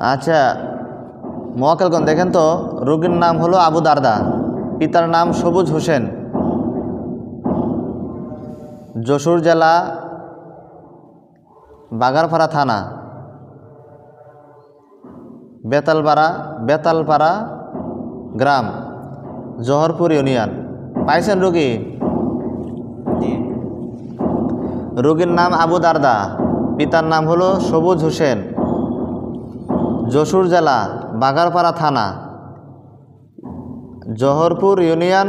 আচ্ছা মোয়াক্কেলগঞ্জ দেখেন তো রোগীর নাম হলো আবু দারদা পিতার নাম সবুজ হোসেন। যশোর জেলা বাগারপাড়া থানা। বেতালপাড়া বেতালপাড়া গ্রাম জহরপুর ইউনিয়ন। পাইছেন রোগী? রোগীর নাম আবু দারদা পিতার নাম হলো সবুজ হোসেন। যশোর জেলা বাগারপাড়া থানা জহরপুর ইউনিয়ন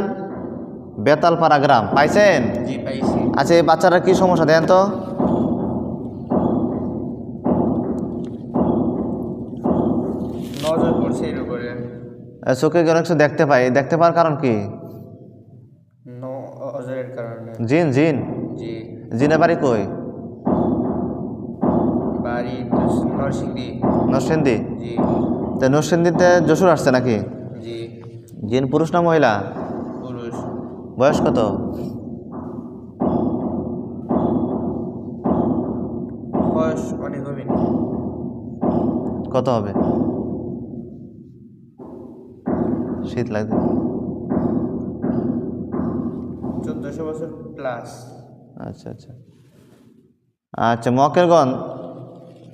বেতালপাড়া গ্রাম। পাইছেন? আচ্ছা এই বাচ্চারা কি সমস্যা? দেন তো। চোখে অনেক কিছু দেখতে পাই। দেখতে পাওয়ার কারণ কি? জিন জিন। জিনে বাড়ি কই? নরসিংদী। তো নরসিংদীতে যশোর আসছে নাকি? জি। জিন পুরুষ না মহিলা? পুরুষ। বয়স কত? বয়স অনেক হবে কত হবে? শীত লাগবে। চোদ্দোশো বছর প্লাস আচ্ছা আচ্ছা। আচ্ছা মকেরগণ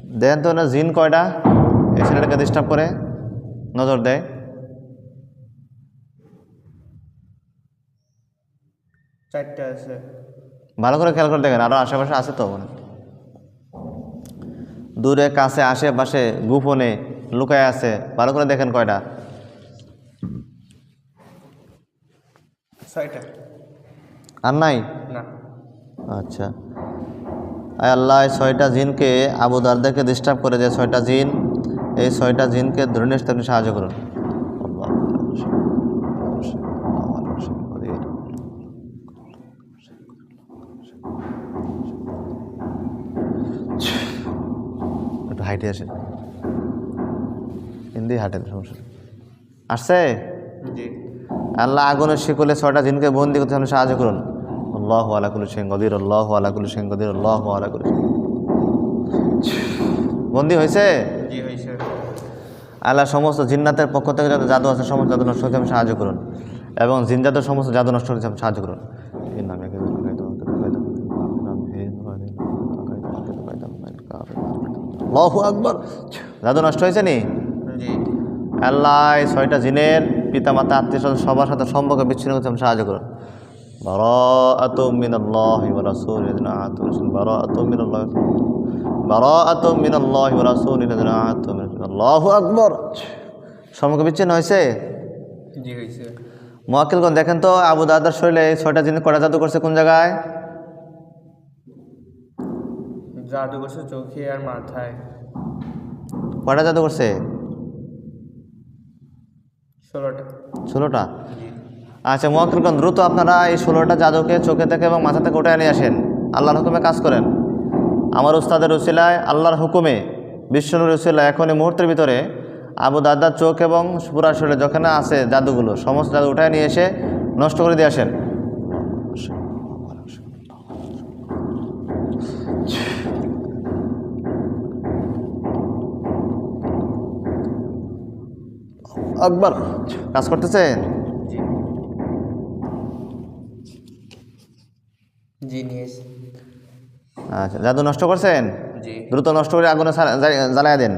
দেন তো না জিন কয়টা? এই ছেলেটাকে ডিস্টার্ব করে। নজর দেয়। চারটে আছে। ভালো করে খেয়াল করে দেখেন আরও আশেপাশে আছে তো দূরে কাছে আশেপাশে গোপনে লুকায় আছে। ভালো করে দেখেন কয়টা। ছয়টা। আর নাই? না। আচ্ছা। আল্লাহ এই ছয়টা জিনকে আবু দারদাকে ডিস্টার্ব করে যে ছয়টা জিন। এই ছয়টা জিনকে ধরে নিয়ে আপনি সাহায্য করুন। একটু হাইটে হিন্দি হাঁটেন সমস্যা। আসছে? জি। আল্লাহ আগুনের শিকলে ছয়টা জিনকে বন্দি করতে আপনি সাহায্য করুন। আল্লাহ আলাকুল সিং গদির আল্লাহ আলাকুল সিং গদির আল্লাহ আলাকুল বন্দি হয়েছে জি হয়েছে আল্লাহ সমস্ত জিন্নাতের পক্ষ থেকে যত জাদু আছে সমস্ত জাদু নষ্ট হতে আমি সাহায্য করুন এবং জিন জাদুর সমস্ত জাদু নষ্ট হতে আমি সাহায্য করুন আকবার জাদু নষ্ট হয়েছে নি জি আল্লাহ ছয়টা জিনের পিতা মাতা আত্মীয় সবার সাথে সম্পর্ক বিচ্ছিন্ন করতে আমি সাহায্য করুন হয়েছে মোয়াক্কেলগণ দেখেন তো আবু দাদার শরীরে এই ছয়টা জিনিস কটা জাদু করছে কোন জায়গায়? জাদু করছে চোখে আর মাথায়। কটা জাদু করছে? ষোলোটা। ষোলোটা? আচ্ছা মোয়াক্কেলগণ, দ্রুত আপনারা এই ষোলোটা জাদুকে চোখে থেকে এবং মাথা থেকে উঠে নিয়ে আসেন। আল্লাহর হুকুমে কাজ করেন। আমার উস্তাদের রসিলায় আল্লাহর হুকুমে, বিষ্ণুর রসিলায় এখন এই মুহূর্তের ভিতরে আবু দাদার চোখ এবং পুরা শরীরে যেখানে আছে জাদুগুলো, সমস্ত জাদু উঠায় নিয়ে এসে নষ্ট করে দিয়ে আসেন। আকবর। কাজ করতেছেন? জি নিয়েছি আচ্ছা জাদু নষ্ট করছেন? জি। দ্রুত নষ্ট করে আগুনে জ্বালায় দেন।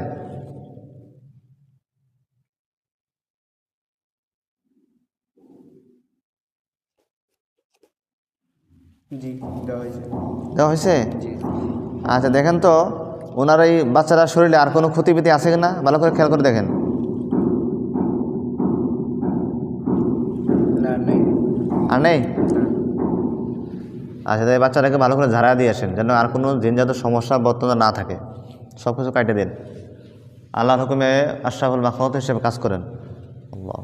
জি দেওয়া হয়েছে। দেওয়া হয়েছে? আচ্ছা দেখেন তো ওনার এই বাচ্চারা শরীরে আর কোনো ক্ষতিবিধি আছে কিনা? ভালো করে খেয়াল করে দেখেন। আর নেই। আচ্ছা তাই বাচ্চাটাকে ভালো করে ঝাড়া দিয়ে আসেন, যেন আর কোনো জিনজাত সমস্যা বর্তমানে না থাকে। সব কিছু কাটে দিন। আল্লাহর হুকুমে আশরাফুল মাখত হিসেবে কাজ করেন। আল্লাহ